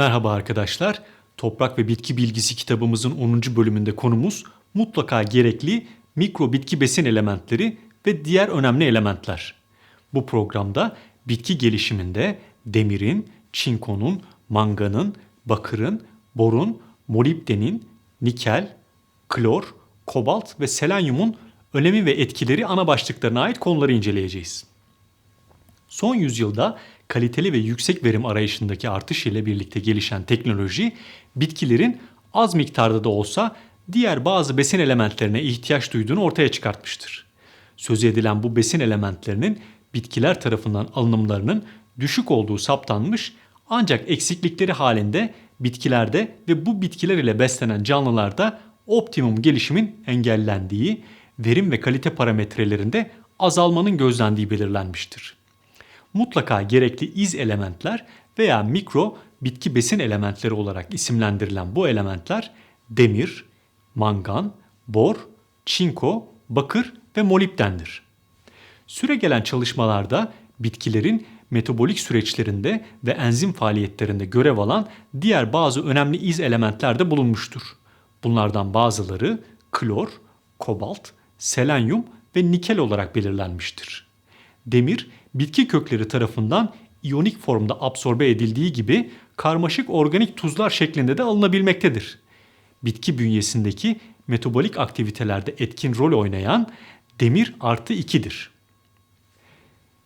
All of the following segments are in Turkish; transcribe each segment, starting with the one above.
Merhaba arkadaşlar. Toprak ve bitki bilgisi kitabımızın 10. bölümünde konumuz mutlaka gerekli mikro bitki besin elementleri ve diğer önemli elementler. Bu programda bitki gelişiminde demirin, çinkonun, manganın, bakırın, borun, molibdenin, nikel, klor, kobalt ve selenyumun önemi ve etkileri ana başlıklarına ait konuları inceleyeceğiz. Son yüzyılda kaliteli ve yüksek verim arayışındaki artış ile birlikte gelişen teknoloji bitkilerin az miktarda da olsa diğer bazı besin elementlerine ihtiyaç duyduğunu ortaya çıkartmıştır. Söz edilen bu besin elementlerinin bitkiler tarafından alınımlarının düşük olduğu saptanmış ancak eksiklikleri halinde bitkilerde ve bu bitkiler ile beslenen canlılarda optimum gelişimin engellendiği, verim ve kalite parametrelerinde azalmanın gözlendiği belirlenmiştir mutlaka gerekli iz elementler veya mikro bitki besin elementleri olarak isimlendirilen bu elementler demir, mangan, bor, çinko, bakır ve molibdendir. Süre gelen çalışmalarda bitkilerin metabolik süreçlerinde ve enzim faaliyetlerinde görev alan diğer bazı önemli iz elementler de bulunmuştur. Bunlardan bazıları klor, kobalt, selenyum ve nikel olarak belirlenmiştir. Demir bitki kökleri tarafından iyonik formda absorbe edildiği gibi karmaşık organik tuzlar şeklinde de alınabilmektedir. Bitki bünyesindeki metabolik aktivitelerde etkin rol oynayan demir artı 2'dir.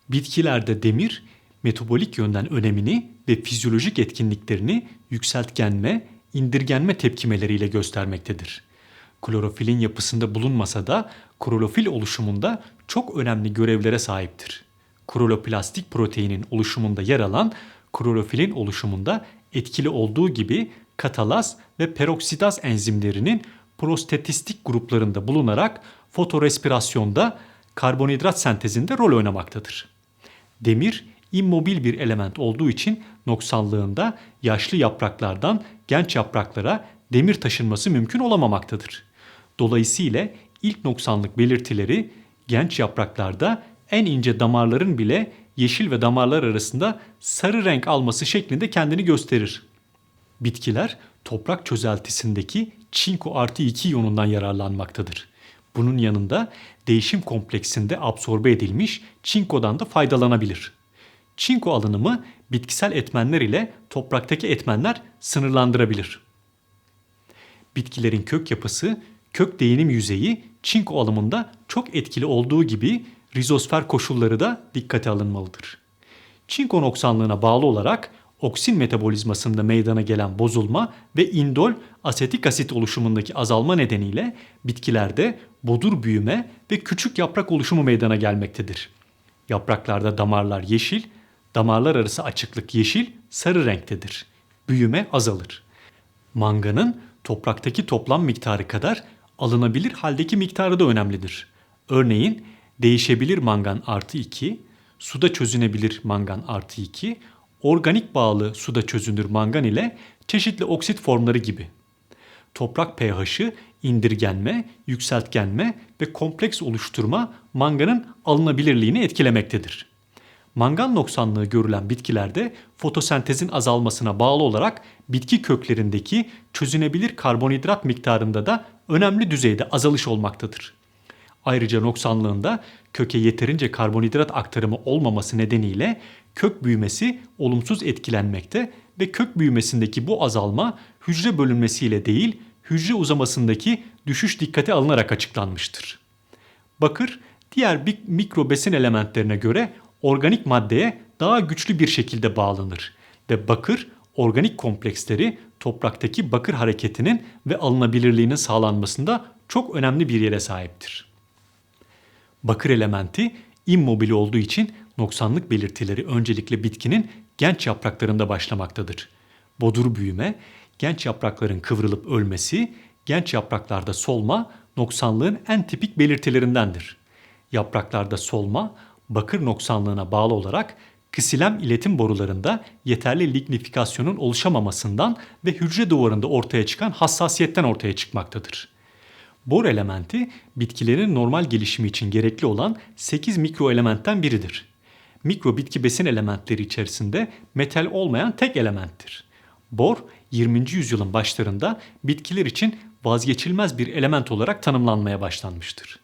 Bitkilerde demir metabolik yönden önemini ve fizyolojik etkinliklerini yükseltgenme, indirgenme tepkimeleriyle göstermektedir. Klorofilin yapısında bulunmasa da klorofil oluşumunda çok önemli görevlere sahiptir kloroplastik proteinin oluşumunda yer alan klorofilin oluşumunda etkili olduğu gibi katalaz ve peroksidaz enzimlerinin prostatistik gruplarında bulunarak fotorespirasyonda karbonhidrat sentezinde rol oynamaktadır. Demir immobil bir element olduğu için noksanlığında yaşlı yapraklardan genç yapraklara demir taşınması mümkün olamamaktadır. Dolayısıyla ilk noksanlık belirtileri genç yapraklarda en ince damarların bile yeşil ve damarlar arasında sarı renk alması şeklinde kendini gösterir. Bitkiler toprak çözeltisindeki çinko artı 2 iyonundan yararlanmaktadır. Bunun yanında değişim kompleksinde absorbe edilmiş çinkodan da faydalanabilir. Çinko alınımı bitkisel etmenler ile topraktaki etmenler sınırlandırabilir. Bitkilerin kök yapısı, kök değinim yüzeyi çinko alımında çok etkili olduğu gibi rizosfer koşulları da dikkate alınmalıdır. Çinko noksanlığına bağlı olarak oksin metabolizmasında meydana gelen bozulma ve indol asetik asit oluşumundaki azalma nedeniyle bitkilerde bodur büyüme ve küçük yaprak oluşumu meydana gelmektedir. Yapraklarda damarlar yeşil, damarlar arası açıklık yeşil, sarı renktedir. Büyüme azalır. Manganın topraktaki toplam miktarı kadar alınabilir haldeki miktarı da önemlidir. Örneğin değişebilir mangan artı 2, suda çözünebilir mangan artı 2, organik bağlı suda çözünür mangan ile çeşitli oksit formları gibi. Toprak pH'ı indirgenme, yükseltgenme ve kompleks oluşturma manganın alınabilirliğini etkilemektedir. Mangan noksanlığı görülen bitkilerde fotosentezin azalmasına bağlı olarak bitki köklerindeki çözünebilir karbonhidrat miktarında da önemli düzeyde azalış olmaktadır. Ayrıca noksanlığında köke yeterince karbonhidrat aktarımı olmaması nedeniyle kök büyümesi olumsuz etkilenmekte ve kök büyümesindeki bu azalma hücre bölünmesiyle değil hücre uzamasındaki düşüş dikkate alınarak açıklanmıştır. Bakır diğer mikro besin elementlerine göre organik maddeye daha güçlü bir şekilde bağlanır ve bakır organik kompleksleri topraktaki bakır hareketinin ve alınabilirliğinin sağlanmasında çok önemli bir yere sahiptir. Bakır elementi immobil olduğu için noksanlık belirtileri öncelikle bitkinin genç yapraklarında başlamaktadır. Bodur büyüme, genç yaprakların kıvrılıp ölmesi, genç yapraklarda solma noksanlığın en tipik belirtilerindendir. Yapraklarda solma, bakır noksanlığına bağlı olarak ksilem iletim borularında yeterli lignifikasyonun oluşamamasından ve hücre duvarında ortaya çıkan hassasiyetten ortaya çıkmaktadır. Bor elementi bitkilerin normal gelişimi için gerekli olan 8 mikro elementten biridir. Mikro bitki besin elementleri içerisinde metal olmayan tek elementtir. Bor 20. yüzyılın başlarında bitkiler için vazgeçilmez bir element olarak tanımlanmaya başlanmıştır.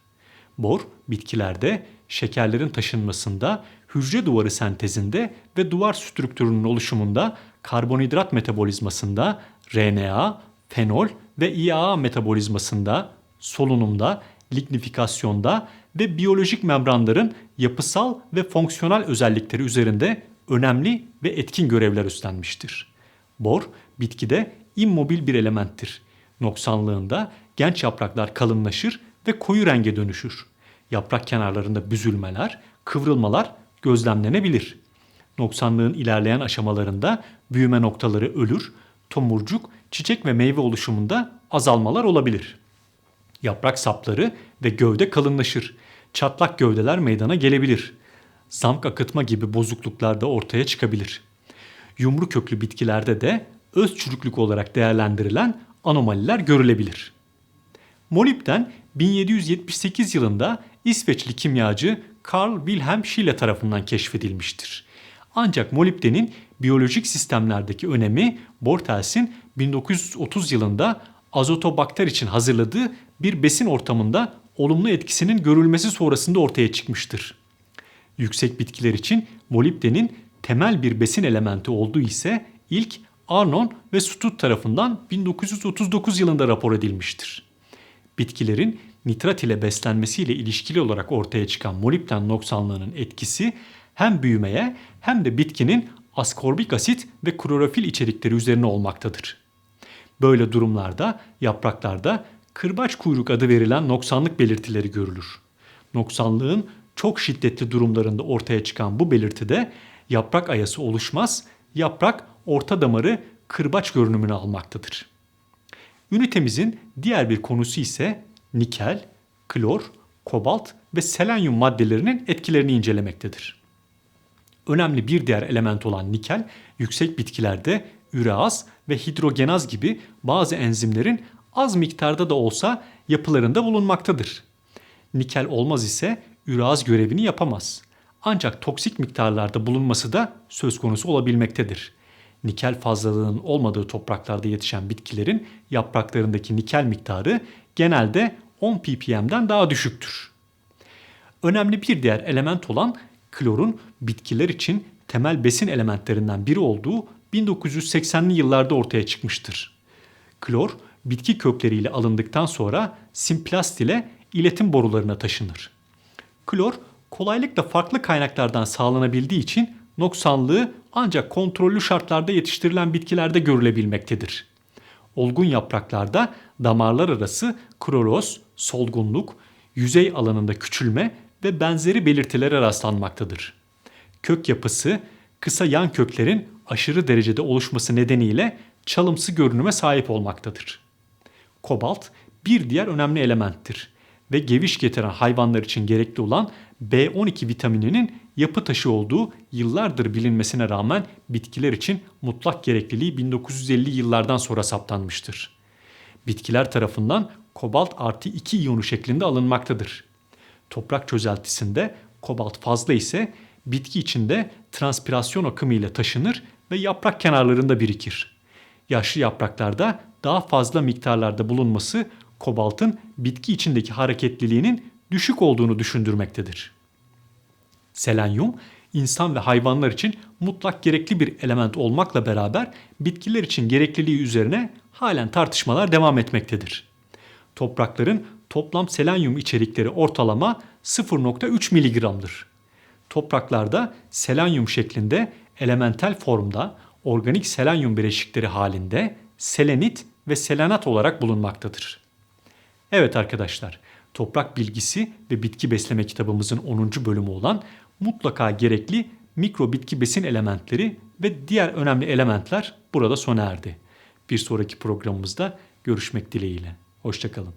Bor bitkilerde şekerlerin taşınmasında, hücre duvarı sentezinde ve duvar strüktürünün oluşumunda, karbonhidrat metabolizmasında, RNA, fenol ve IAA metabolizmasında, solunumda, lignifikasyonda ve biyolojik membranların yapısal ve fonksiyonel özellikleri üzerinde önemli ve etkin görevler üstlenmiştir. Bor, bitkide immobil bir elementtir. Noksanlığında genç yapraklar kalınlaşır ve koyu renge dönüşür. Yaprak kenarlarında büzülmeler, kıvrılmalar gözlemlenebilir. Noksanlığın ilerleyen aşamalarında büyüme noktaları ölür, tomurcuk, çiçek ve meyve oluşumunda azalmalar olabilir. Yaprak sapları ve gövde kalınlaşır. Çatlak gövdeler meydana gelebilir. Zamk akıtma gibi bozukluklar da ortaya çıkabilir. Yumru köklü bitkilerde de öz çürüklük olarak değerlendirilen anomaliler görülebilir. Molibden 1778 yılında İsveçli kimyacı Carl Wilhelm Scheele tarafından keşfedilmiştir. Ancak molibdenin biyolojik sistemlerdeki önemi Bortels'in 1930 yılında azotobakter için hazırladığı bir besin ortamında olumlu etkisinin görülmesi sonrasında ortaya çıkmıştır. Yüksek bitkiler için molibdenin temel bir besin elementi olduğu ise ilk Arnon ve Stout tarafından 1939 yılında rapor edilmiştir. Bitkilerin nitrat ile beslenmesiyle ilişkili olarak ortaya çıkan molibden noksanlığının etkisi hem büyümeye hem de bitkinin askorbik asit ve klorofil içerikleri üzerine olmaktadır. Böyle durumlarda yapraklarda kırbaç kuyruk adı verilen noksanlık belirtileri görülür. Noksanlığın çok şiddetli durumlarında ortaya çıkan bu belirtide yaprak ayası oluşmaz, yaprak orta damarı kırbaç görünümünü almaktadır. Ünitemizin diğer bir konusu ise nikel, klor, kobalt ve selenyum maddelerinin etkilerini incelemektedir. Önemli bir diğer element olan nikel, yüksek bitkilerde üreaz ve hidrogenaz gibi bazı enzimlerin az miktarda da olsa yapılarında bulunmaktadır. Nikel olmaz ise üreaz görevini yapamaz. Ancak toksik miktarlarda bulunması da söz konusu olabilmektedir. Nikel fazlalığının olmadığı topraklarda yetişen bitkilerin yapraklarındaki nikel miktarı genelde 10 ppm'den daha düşüktür. Önemli bir diğer element olan klorun bitkiler için temel besin elementlerinden biri olduğu 1980'li yıllarda ortaya çıkmıştır. Klor bitki kökleriyle alındıktan sonra simplast ile iletim borularına taşınır. Klor kolaylıkla farklı kaynaklardan sağlanabildiği için noksanlığı ancak kontrollü şartlarda yetiştirilen bitkilerde görülebilmektedir. Olgun yapraklarda damarlar arası kloroz, solgunluk, yüzey alanında küçülme ve benzeri belirtilere rastlanmaktadır. Kök yapısı kısa yan köklerin aşırı derecede oluşması nedeniyle çalımsı görünüme sahip olmaktadır. Kobalt bir diğer önemli elementtir ve geviş getiren hayvanlar için gerekli olan B12 vitamininin yapı taşı olduğu yıllardır bilinmesine rağmen bitkiler için mutlak gerekliliği 1950 yıllardan sonra saptanmıştır. Bitkiler tarafından kobalt artı 2 iyonu şeklinde alınmaktadır. Toprak çözeltisinde kobalt fazla ise bitki içinde transpirasyon akımı ile taşınır ve yaprak kenarlarında birikir. Yaşlı yapraklarda daha fazla miktarlarda bulunması kobaltın bitki içindeki hareketliliğinin düşük olduğunu düşündürmektedir. Selenyum insan ve hayvanlar için mutlak gerekli bir element olmakla beraber bitkiler için gerekliliği üzerine halen tartışmalar devam etmektedir. Toprakların toplam selenyum içerikleri ortalama 0.3 miligramdır. Topraklarda selenyum şeklinde elementel formda organik selenyum bileşikleri halinde selenit ve selenat olarak bulunmaktadır. Evet arkadaşlar, toprak bilgisi ve bitki besleme kitabımızın 10. bölümü olan mutlaka gerekli mikro bitki besin elementleri ve diğer önemli elementler burada sona erdi. Bir sonraki programımızda görüşmek dileğiyle. Hoşçakalın.